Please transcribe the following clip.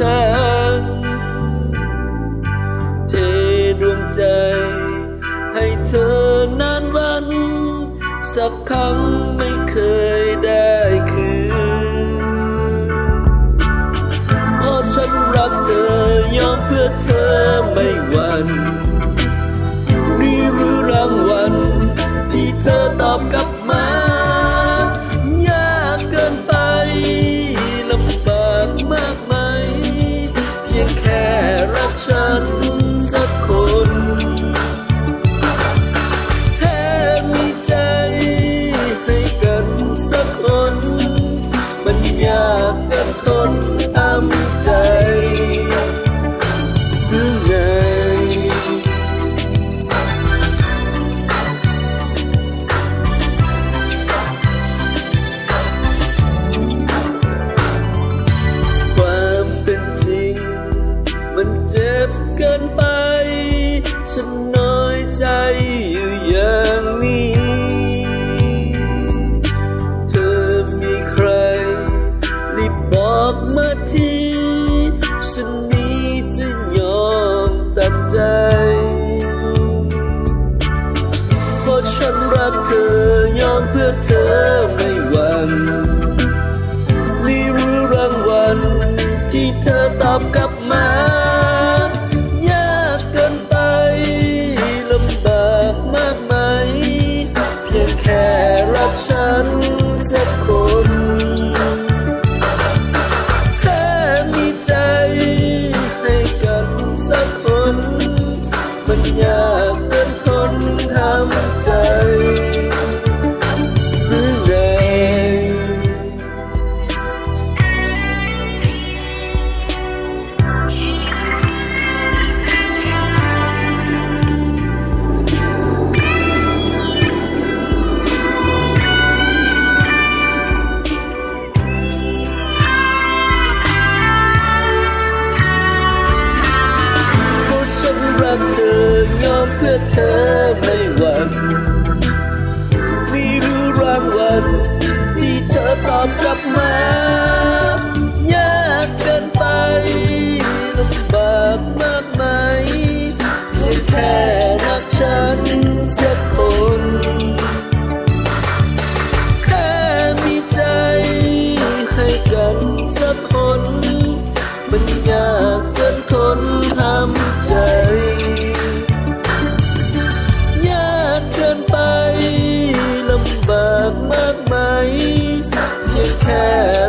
ฉัน เทดวงใจ ให้เธอนานวัน สักครั้งไม่เคยได้คืนเพราะฉันรักเธอยอมเพื่อเธอไม่หวั่น เกินไป ฉันน้อยใจอยู่อย่างนี้ เธอมีใคร รีบบอกมาทีฉันนี้จะยอมตัดใจ เพราะฉันรักเธอยอมเพื่อเธอไม่หวั่นนี่หรือรางวัลที่เธอตอบกลับ ยากเกินทนทำใจ พื่อเธอไม่หวั่นมีรู้รางวัลที่เธอตอบกลับมา ไปล